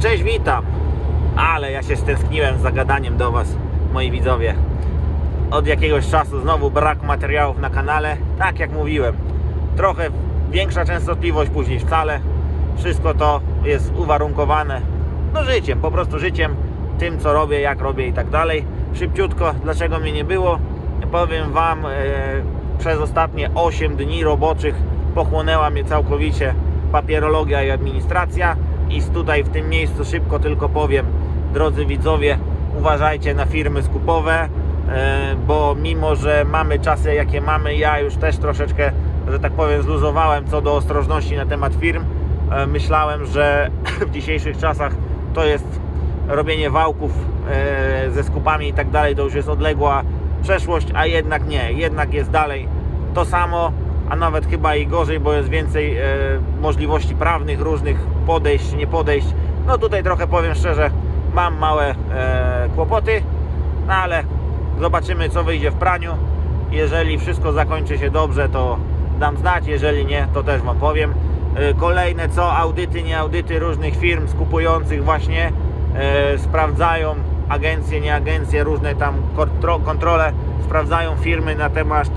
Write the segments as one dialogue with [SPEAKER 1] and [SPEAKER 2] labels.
[SPEAKER 1] Cześć, witam. Ale ja się stęskniłem z zagadaniem do Was, moi widzowie. Od jakiegoś czasu znowu brak materiałów na kanale. Tak jak mówiłem, trochę większa częstotliwość, później wcale. Wszystko to jest uwarunkowane no życiem, po prostu życiem, tym co robię, jak robię i tak dalej. Szybciutko, dlaczego mnie nie było? Powiem Wam, e, przez ostatnie 8 dni roboczych pochłonęła mnie całkowicie papierologia i administracja. I tutaj w tym miejscu szybko tylko powiem, drodzy widzowie, uważajcie na firmy skupowe, e, bo mimo, że mamy czasy jakie mamy, ja już też troszeczkę, że tak powiem, zluzowałem co do ostrożności na temat firm. E, Myślałem, że w dzisiejszych czasach to jest robienie wałków e, ze skupami i tak dalej, to już jest odległa przeszłość, a jednak nie, jednak jest dalej to samo, a nawet chyba i gorzej, bo jest więcej e, możliwości prawnych, różnych podejść, nie podejść. No tutaj trochę powiem szczerze, mam małe e, kłopoty, no ale zobaczymy co wyjdzie w praniu. Jeżeli wszystko zakończy się dobrze, to dam znać, jeżeli nie, to też Wam powiem. E, Kolejne co, audyty, nie audyty różnych firm skupujących właśnie e, sprawdzają agencje, nie agencje, różne tam kontro, kontrole sprawdzają firmy na temat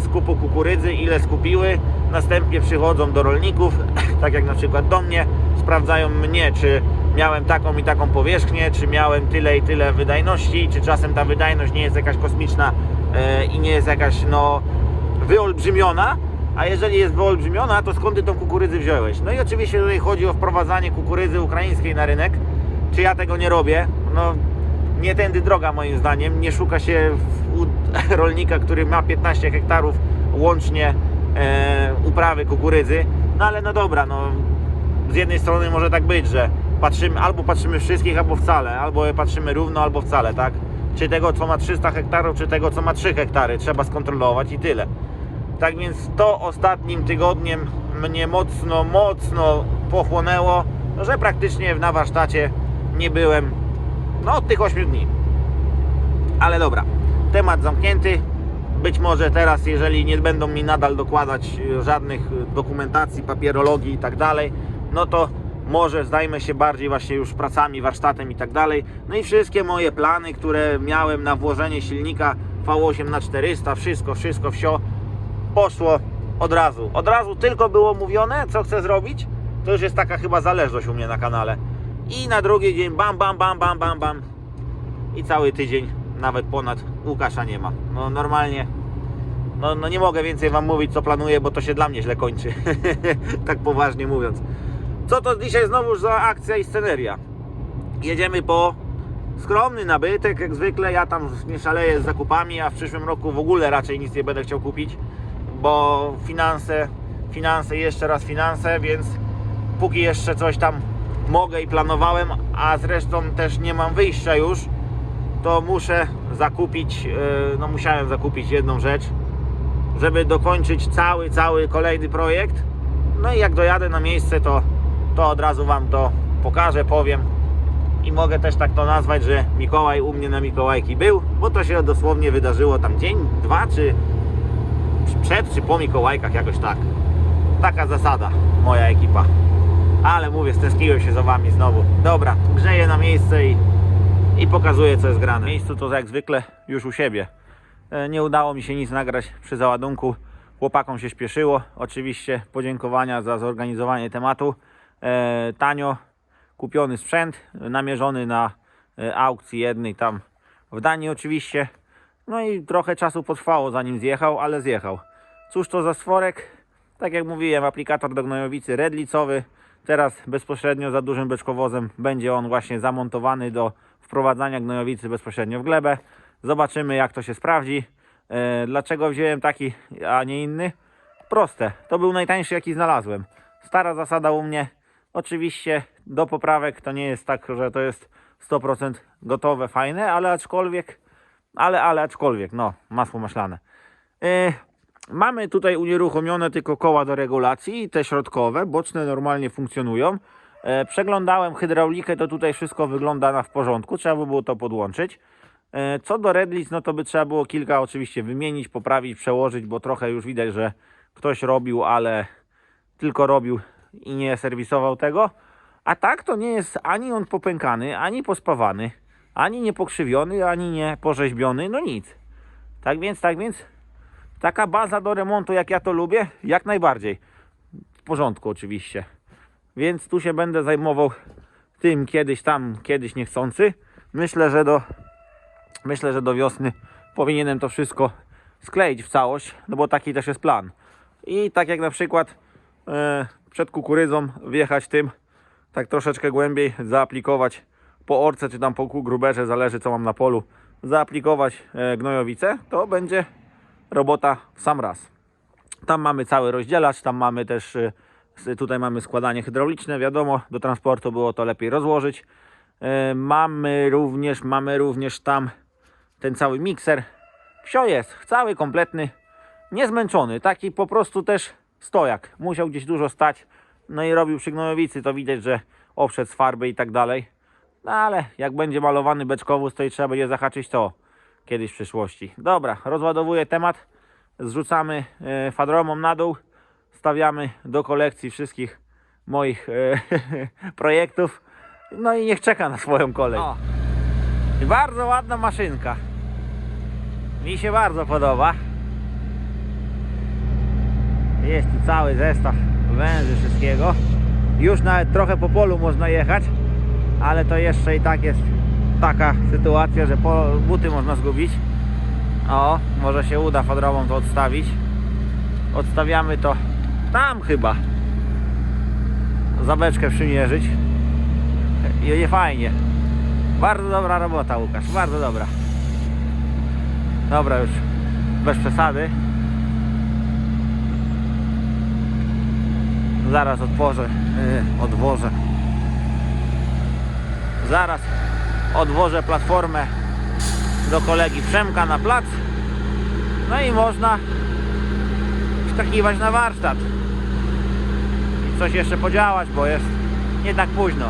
[SPEAKER 1] skupu kukurydzy, ile skupiły. Następnie przychodzą do rolników, tak jak na przykład do mnie, sprawdzają mnie, czy miałem taką i taką powierzchnię, czy miałem tyle i tyle wydajności, czy czasem ta wydajność nie jest jakaś kosmiczna e, i nie jest jakaś no wyolbrzymiona, a jeżeli jest wyolbrzymiona, to skąd ty tą kukurydzę wziąłeś? No i oczywiście tutaj chodzi o wprowadzanie kukurydzy ukraińskiej na rynek. Czy ja tego nie robię? No nie tędy droga moim zdaniem. Nie szuka się u rolnika, który ma 15 hektarów łącznie e, uprawy kukurydzy. No ale no dobra, no z jednej strony może tak być, że patrzymy, albo patrzymy wszystkich, albo wcale, albo patrzymy równo, albo wcale, tak? Czy tego, co ma 300 hektarów, czy tego, co ma 3 hektary, trzeba skontrolować i tyle. Tak więc to ostatnim tygodniem mnie mocno, mocno pochłonęło, że praktycznie na warsztacie nie byłem no od tych 8 dni. Ale dobra, temat zamknięty. Być może teraz, jeżeli nie będą mi nadal dokładać e, żadnych e, dokumentacji, papierologii i tak dalej, no to może zajmę się bardziej właśnie już pracami, warsztatem i tak dalej. No i wszystkie moje plany, które miałem na włożenie silnika V8 na 400, wszystko, wszystko, wsio poszło od razu. Od razu tylko było mówione, co chcę zrobić. To już jest taka chyba zależność u mnie na kanale. I na drugi dzień bam, bam, bam, bam, bam, bam. I cały tydzień, nawet ponad Łukasza nie ma. No normalnie. No, no nie mogę więcej Wam mówić, co planuję, bo to się dla mnie źle kończy. tak poważnie mówiąc. Co to dzisiaj znowu za akcja i sceneria? Jedziemy po skromny nabytek, jak zwykle. Ja tam nie szaleję z zakupami, a w przyszłym roku w ogóle raczej nic nie będę chciał kupić, bo finanse, finanse, jeszcze raz finanse, więc póki jeszcze coś tam mogę i planowałem, a zresztą też nie mam wyjścia już, to muszę zakupić, yy, no musiałem zakupić jedną rzecz, żeby dokończyć cały, cały kolejny projekt. No i jak dojadę na miejsce, to, to od razu Wam to pokażę, powiem. I mogę też tak to nazwać, że Mikołaj u mnie na Mikołajki był, bo to się dosłownie wydarzyło tam dzień, dwa, czy przed, czy po Mikołajkach, jakoś tak. Taka zasada, moja ekipa. Ale mówię, stęskiłem się za Wami znowu. Dobra, grzeję na miejsce i, i pokazuję, co jest grane. W miejscu to jak zwykle już u siebie. E, Nie udało mi się nic nagrać przy załadunku. Chłopakom się śpieszyło. Oczywiście podziękowania za zorganizowanie tematu. E, tanio kupiony sprzęt, namierzony na e, aukcji jednej tam w Danii oczywiście. No i trochę czasu potrwało zanim zjechał, ale zjechał. Cóż to za stworek? Tak jak mówiłem, aplikator do gnojowicy redlicowy. Teraz bezpośrednio za dużym beczkowozem będzie on właśnie zamontowany do wprowadzania gnojowicy bezpośrednio w glebę. Zobaczymy jak to się sprawdzi. E, Dlaczego wziąłem taki, a nie inny? Proste. To był najtańszy jaki znalazłem. Stara zasada u mnie. Oczywiście do poprawek to nie jest tak, że to jest 100% gotowe, fajne, ale aczkolwiek, ale, ale aczkolwiek, no, masło maślane. E, Mamy tutaj unieruchomione tylko koła do regulacji te środkowe, boczne normalnie funkcjonują. E, przeglądałem hydraulikę, to tutaj wszystko wygląda na w porządku, trzeba by było to podłączyć. E, co do redlic, no to by trzeba było kilka oczywiście wymienić, poprawić, przełożyć, bo trochę już widać, że ktoś robił, ale tylko robił i nie serwisował tego. A tak to nie jest ani on popękany, ani pospawany, ani nie pokrzywiony, ani nie porzeźbiony, no nic. Tak więc, tak więc, taka baza do remontu, jak ja to lubię, jak najbardziej. W porządku oczywiście. Więc tu się będę zajmował tym kiedyś tam, kiedyś niechcący. Myślę, że do myślę, że do wiosny powinienem to wszystko skleić w całość, no bo taki też jest plan. I tak jak na przykład e, przed kukurydzą wjechać tym, tak troszeczkę głębiej, zaaplikować po orce czy tam po gruberze, zależy co mam na polu, zaaplikować e, gnojowicę, to będzie robota w sam raz. Tam mamy cały rozdzielacz, tam mamy też, s- tutaj mamy składanie hydrauliczne, wiadomo, do transportu było to lepiej rozłożyć. Y, Mamy również, mamy również tam ten cały mikser. Wsio jest, cały kompletny, niezmęczony, taki po prostu też stojak. Musiał gdzieś dużo stać, no i robił przy gnojowicy, to widać, że obszedł z farby i tak dalej. No ale jak będzie malowany beczkowóz, to i trzeba będzie zahaczyć to kiedyś w przyszłości. Dobra, rozładowuję temat zrzucamy e, fadromą na dół, stawiamy do kolekcji wszystkich moich e, projektów. No i niech czeka na swoją kolej. O, i bardzo ładna maszynka. Mi się bardzo podoba. Jest tu cały zestaw węży wszystkiego. Już nawet trochę po polu można jechać, ale to jeszcze i tak jest taka sytuacja, że po, buty można zgubić. O, może się uda fadrową to odstawić. Odstawiamy to tam chyba. Zabeczkę przymierzyć. Nie fajnie. Bardzo dobra robota Łukasz, bardzo dobra. Dobra już, bez przesady. Zaraz otworzę, yy, odwożę. Zaraz odwożę platformę do kolegi Przemka na plac. No i można wskakiwać na warsztat. I coś jeszcze podziałać, bo jest nie tak późno.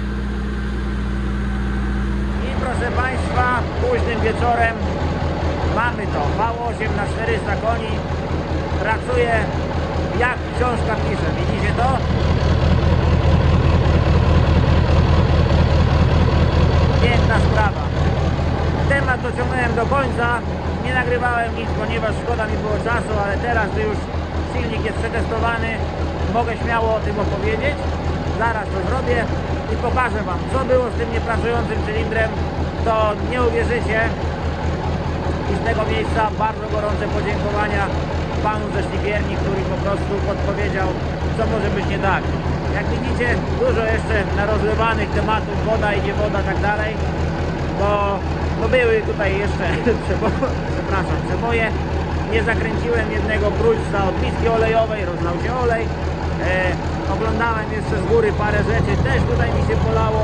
[SPEAKER 1] I proszę Państwa, późnym wieczorem mamy to. V8 na 400 koni. Pracuje jak książka pisze. Widzicie to? Piękna sprawa temat dociągnąłem do końca. Nie nagrywałem nic, ponieważ szkoda mi było czasu, ale teraz, gdy już silnik jest przetestowany, mogę śmiało o tym opowiedzieć. Zaraz to zrobię i pokażę Wam, co było z tym niepracującym cylindrem. To nie uwierzycie. I z tego miejsca bardzo gorące podziękowania panu ze szlifierni, który po prostu podpowiedział, co może być nie tak. Jak widzicie, dużo jeszcze narozlewanych tematów, woda idzie woda, tak dalej bo no były tutaj jeszcze przepraszam, przeboje. Nie zakręciłem jednego prójca od miski olejowej, rozlał się olej. E, oglądałem jeszcze z góry parę rzeczy, też tutaj mi się polało.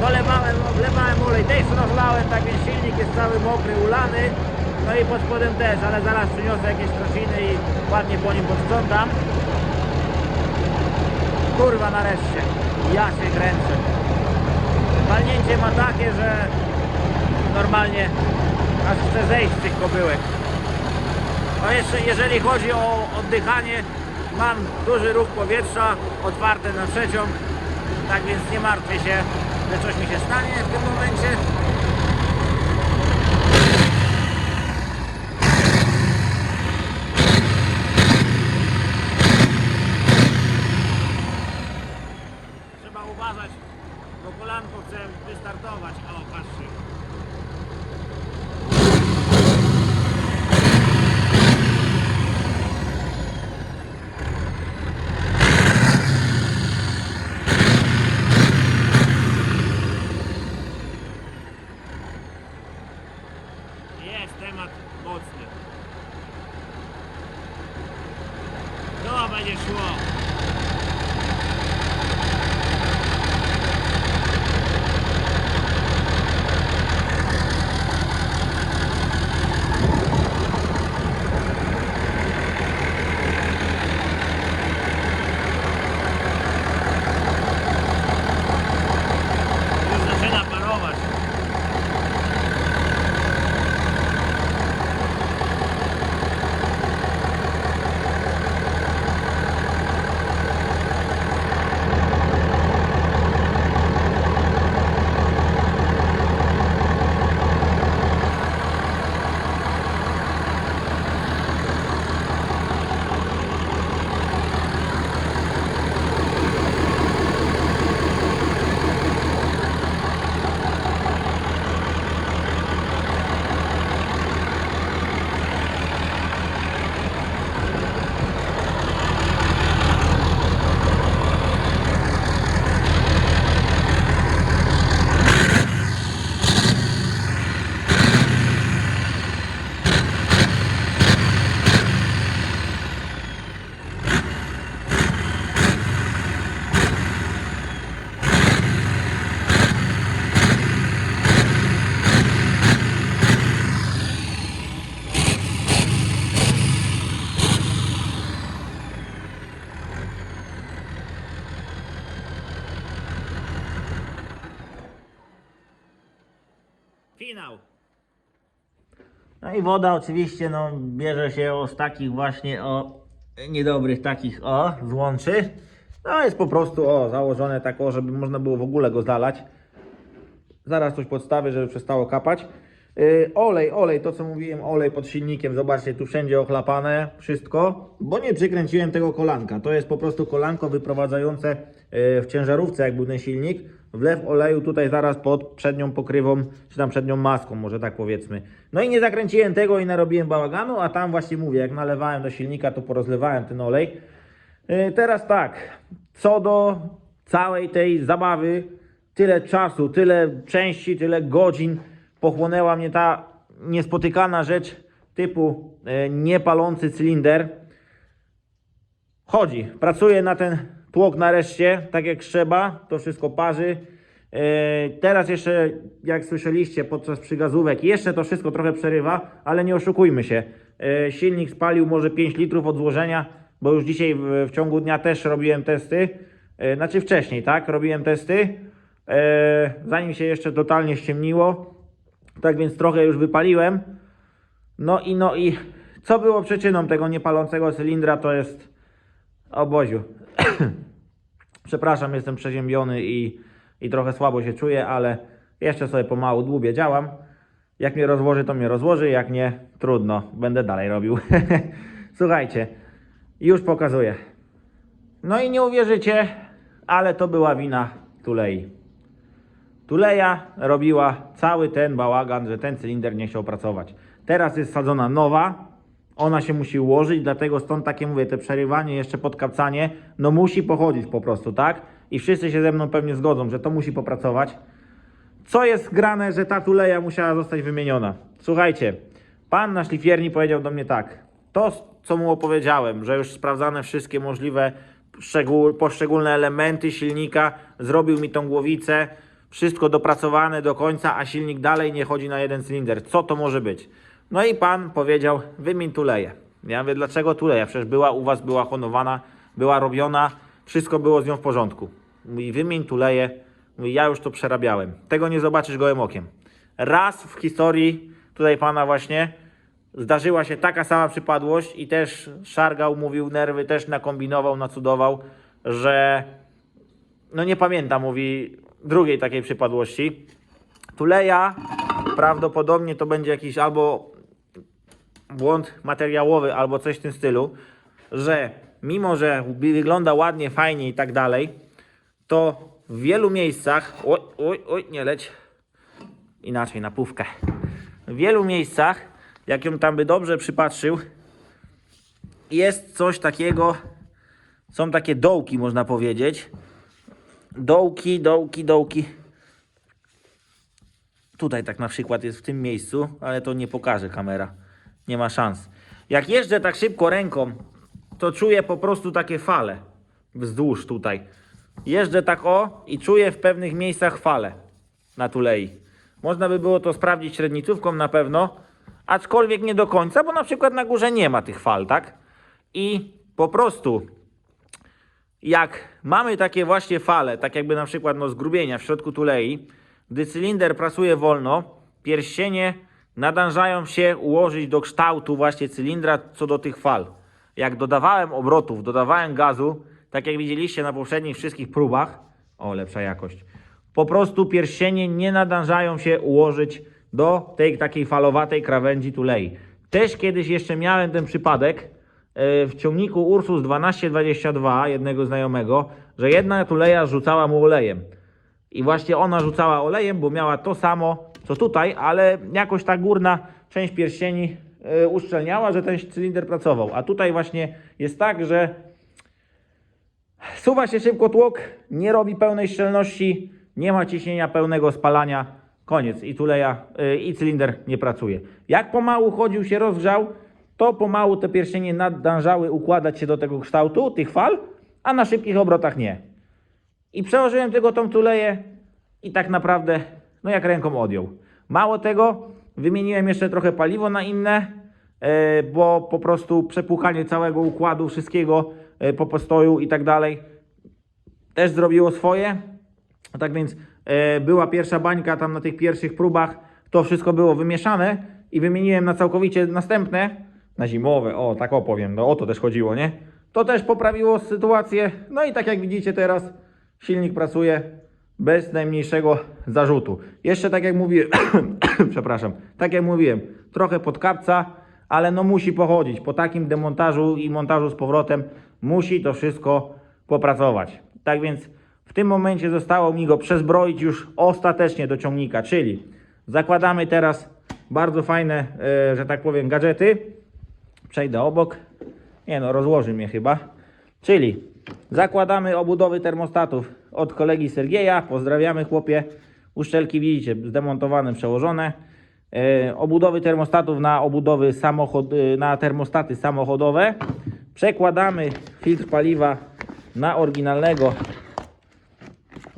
[SPEAKER 1] Dolewałem, wlewałem olej, też rozlałem, tak więc silnik jest cały mokry, ulany. No i pod spodem też, ale zaraz przyniosę jakieś trosziny i ładnie po nim posprzątam. Kurwa nareszcie, ja się kręcę. Walnięcie ma takie, że normalnie aż chce zejść z tych kobyłek. No jeszcze jeżeli chodzi o oddychanie, mam duży ruch powietrza, otwarte na trzecią, tak więc nie martwię się, że coś mi się stanie w tym momencie. No i woda oczywiście no, bierze się o z takich właśnie o niedobrych takich o złączy. No jest po prostu o założone tak o, żeby można było w ogóle go zalać. Zaraz coś podstawię, żeby przestało kapać. Yy, olej, olej, to co mówiłem, olej pod silnikiem, zobaczcie, tu wszędzie ochlapane, wszystko, bo nie przykręciłem tego kolanka. To jest po prostu kolanko wyprowadzające yy, w ciężarówce, jak był ten silnik, wlew oleju tutaj zaraz pod przednią pokrywą, czy tam przednią maską, może tak powiedzmy. No i nie zakręciłem tego i narobiłem bałaganu, a tam właśnie mówię, jak nalewałem do silnika, to porozlewałem ten olej. Yy, teraz tak, co do całej tej zabawy, tyle czasu, tyle części, tyle godzin pochłonęła mnie ta niespotykana rzecz typu e, niepalący cylinder. Chodzi, pracuję na ten tłok nareszcie, tak jak trzeba, to wszystko parzy. E, Teraz jeszcze, jak słyszeliście podczas przygazówek, jeszcze to wszystko trochę przerywa, ale nie oszukujmy się. E, Silnik spalił może 5 litrów od złożenia, bo już dzisiaj w, ciągu dnia też robiłem testy. E, Znaczy wcześniej, tak? Robiłem testy, zanim się jeszcze totalnie ściemniło. Tak więc trochę już wypaliłem. No i no i co było przyczyną tego niepalącego cylindra, to jest oboziu. Przepraszam, jestem przeziębiony i, i trochę słabo się czuję, ale jeszcze sobie pomału dłubię działam. Jak mnie rozłoży, to mnie rozłoży, jak nie, trudno, będę dalej robił. Słuchajcie, już pokazuję. No i nie uwierzycie, ale to była wina Tulei. Tuleja robiła cały ten bałagan, że ten cylinder nie chciał pracować. Teraz jest sadzona nowa, ona się musi ułożyć, dlatego stąd takie mówię, te przerywanie, jeszcze podkapcanie, no musi pochodzić po prostu, tak? I wszyscy się ze mną pewnie zgodzą, że to musi popracować. Co jest grane, że ta tuleja musiała zostać wymieniona? Słuchajcie, pan na szlifierni powiedział do mnie tak. To, co mu opowiedziałem, że już sprawdzane wszystkie możliwe poszczególne elementy silnika, zrobił mi tą głowicę, wszystko dopracowane do końca, a silnik dalej nie chodzi na jeden cylinder. Co to może być? No i pan powiedział, wymień tuleję. Ja mówię, dlaczego tuleja? Przecież była u was, była honowana, była robiona, wszystko było z nią w porządku. Mówi, wymień tuleję. Mówi, ja już to przerabiałem. Tego nie zobaczysz gołym okiem. Raz w historii tutaj pana właśnie zdarzyła się taka sama przypadłość i też szargał, mówił nerwy, też nakombinował, nacudował, że no nie pamiętam, mówi drugiej takiej przypadłości. Tuleja prawdopodobnie to będzie jakiś albo błąd materiałowy, albo coś w tym stylu, że mimo, że wygląda ładnie, fajnie i tak dalej, to w wielu miejscach, oj, oj, oj, nie leć, inaczej, na pówkę. W wielu miejscach, jak ją tam by dobrze przypatrzył, jest coś takiego, są takie dołki, można powiedzieć. Dołki, dołki, dołki. Tutaj tak na przykład jest w tym miejscu, ale to nie pokaże kamera. Nie ma szans. Jak jeżdżę tak szybko ręką, to czuję po prostu takie fale wzdłuż tutaj. Jeżdżę tak o i czuję w pewnych miejscach fale na tulei. Można by było to sprawdzić średnicówką na pewno, aczkolwiek nie do końca, bo na przykład na górze nie ma tych fal, tak? I po prostu jak mamy takie właśnie fale, tak jakby na przykład no, zgrubienia w środku tulei, gdy cylinder pracuje wolno, pierścienie nadążają się ułożyć do kształtu właśnie cylindra co do tych fal. Jak dodawałem obrotów, dodawałem gazu, tak jak widzieliście na poprzednich wszystkich próbach, o lepsza jakość, po prostu pierścienie nie nadążają się ułożyć do tej takiej falowatej krawędzi tulei. Też kiedyś jeszcze miałem ten przypadek, e, w ciągniku Ursus 1222 jednego znajomego, że jedna tuleja rzucała mu olejem. I właśnie ona rzucała olejem, bo miała to samo co tutaj, ale jakoś ta górna część pierścieni e, uszczelniała, że ten cylinder pracował. A tutaj właśnie jest tak, że suwa się szybko tłok, nie robi pełnej szczelności, nie ma ciśnienia pełnego spalania, koniec i tuleja y, i cylinder nie pracuje. Jak pomału chodził się rozgrzał, to pomału te pierścienie nadążały układać się do tego kształtu, tych fal, a na szybkich obrotach nie. I przełożyłem tego tą tuleję i tak naprawdę, no jak ręką odjął. Mało tego, wymieniłem jeszcze trochę paliwo na inne, e, bo po prostu przepłukanie całego układu, wszystkiego e, po postoju i tak dalej też zrobiło swoje. Tak więc e, była pierwsza bańka tam na tych pierwszych próbach. to wszystko było wymieszane i wymieniłem na całkowicie następne, na zimowe, o tak opowiem, no o to też chodziło, nie? To też poprawiło sytuację, no i tak jak widzicie teraz silnik pracuje bez najmniejszego zarzutu. Jeszcze tak jak mówiłem, przepraszam, tak jak mówiłem, trochę podkapca, ale no musi pochodzić. Po takim demontażu i montażu z powrotem musi to wszystko popracować. Tak więc w tym momencie zostało mi go przezbroić już ostatecznie do ciągnika, czyli zakładamy teraz bardzo fajne, e, że tak powiem, gadżety. Przejdę obok. Nie no, rozłoży mnie chyba. Czyli zakładamy obudowy termostatów od kolegi Sergieja. Pozdrawiamy chłopie. Uszczelki widzicie, zdemontowane, przełożone. E, obudowy termostatów na obudowy samochod, e, na termostaty samochodowe. Przekładamy filtr paliwa na oryginalnego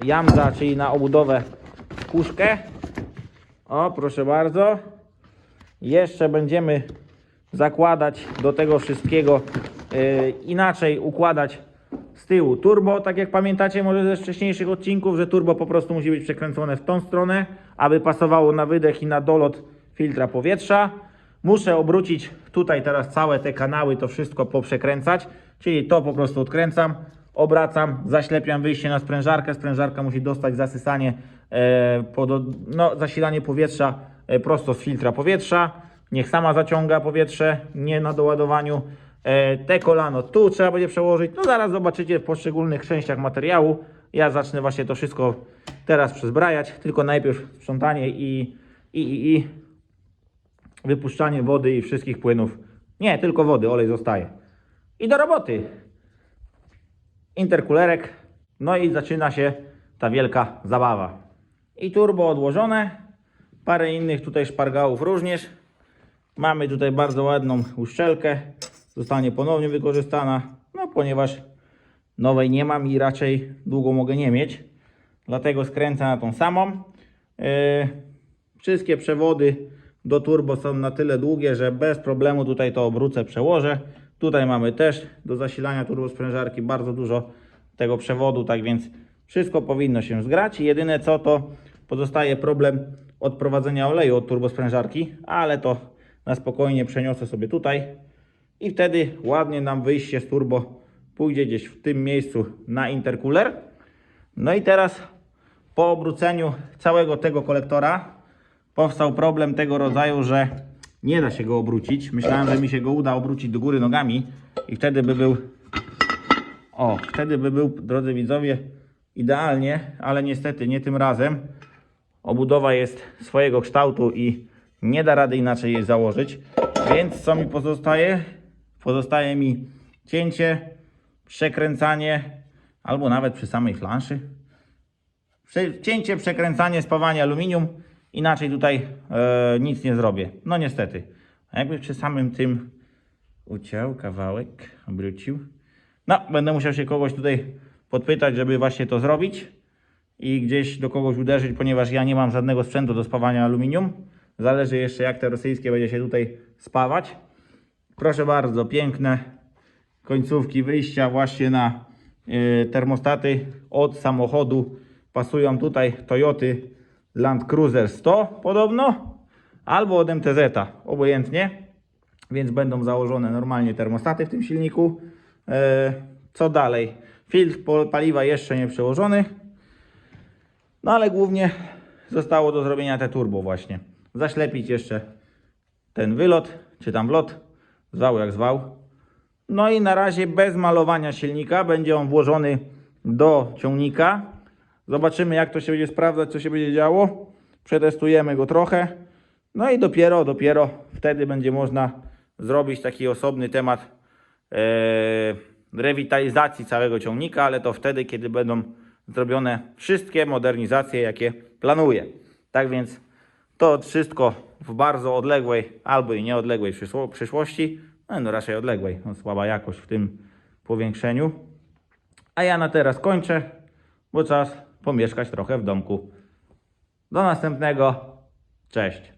[SPEAKER 1] Jamza, czyli na obudowę puszkę. O, proszę bardzo. Jeszcze będziemy zakładać do tego wszystkiego e, inaczej układać z tyłu turbo, tak jak pamiętacie może ze wcześniejszych odcinków, że turbo po prostu musi być przekręcone w tą stronę, aby pasowało na wydech i na dolot filtra powietrza. Muszę obrócić tutaj teraz całe te kanały, to wszystko poprzekręcać, czyli to po prostu odkręcam, obracam, zaślepiam wyjście na sprężarkę, sprężarka musi dostać zasysanie, e, podo, no, zasilanie powietrza e, prosto z filtra powietrza, niech sama zaciąga powietrze, nie na doładowaniu. E, te kolano tu trzeba będzie przełożyć, no zaraz zobaczycie w poszczególnych częściach materiału. Ja zacznę właśnie to wszystko teraz przezbrajać, tylko najpierw sprzątanie i, i, i, i wypuszczanie wody i wszystkich płynów. Nie, tylko wody, olej zostaje. I do roboty. Interkulerek. No i zaczyna się ta wielka zabawa. I turbo odłożone. Parę innych tutaj szpargałów również. Mamy tutaj bardzo ładną uszczelkę. Zostanie ponownie wykorzystana. No ponieważ nowej nie mam i raczej długo mogę nie mieć. Dlatego skręcę na tą samą. Yy, wszystkie przewody do turbo są na tyle długie, że bez problemu tutaj to obrócę, przełożę. Tutaj mamy też do zasilania turbosprężarki bardzo dużo tego przewodu, tak więc wszystko powinno się zgrać. Jedyne co to pozostaje problem odprowadzenia oleju od turbosprężarki, ale to na spokojnie przeniosę sobie tutaj i wtedy ładnie nam wyjście z turbo pójdzie gdzieś w tym miejscu na intercooler. No i teraz po obróceniu całego tego kolektora powstał problem tego rodzaju, że nie da się go obrócić. Myślałem, że mi się go uda obrócić do góry nogami i wtedy by był o, wtedy by był, drodzy widzowie, idealnie, ale niestety nie tym razem. Obudowa jest swojego kształtu i nie da rady inaczej jej założyć. Więc co mi pozostaje? Pozostaje mi cięcie, przekręcanie, albo nawet przy samej flanszy. Cięcie, przekręcanie, spawanie aluminium. Inaczej tutaj e, nic nie zrobię. No niestety. A jakby przy samym tym uciął kawałek, obrócił. No, będę musiał się kogoś tutaj podpytać, żeby właśnie to zrobić i gdzieś do kogoś uderzyć, ponieważ ja nie mam żadnego sprzętu do spawania aluminium. Zależy jeszcze jak te rosyjskie będzie się tutaj spawać. Proszę bardzo, piękne końcówki wyjścia właśnie na y, termostaty od samochodu. Pasują tutaj Toyoty Land Cruiser 100 podobno, albo od MTZ, obojętnie. Więc będą założone normalnie termostaty w tym silniku. E, Co dalej? Filtr paliwa jeszcze nie przełożony. No ale głównie zostało do zrobienia te turbo właśnie. Zaślepić jeszcze ten wylot, czy tam wlot, zwał jak zwał. No i na razie bez malowania silnika będzie on włożony do ciągnika. Zobaczymy jak to się będzie sprawdzać, co się będzie działo. Przetestujemy go trochę. No i dopiero, dopiero wtedy będzie można zrobić taki osobny temat e, rewitalizacji całego ciągnika, ale to wtedy, kiedy będą zrobione wszystkie modernizacje, jakie planuję. Tak więc to wszystko w bardzo odległej albo i nieodległej przyszło- przyszłości, no, no raczej odległej, no, słaba jakość w tym powiększeniu. A ja na teraz kończę, bo czas pomieszkać trochę w domku. Do następnego. Cześć.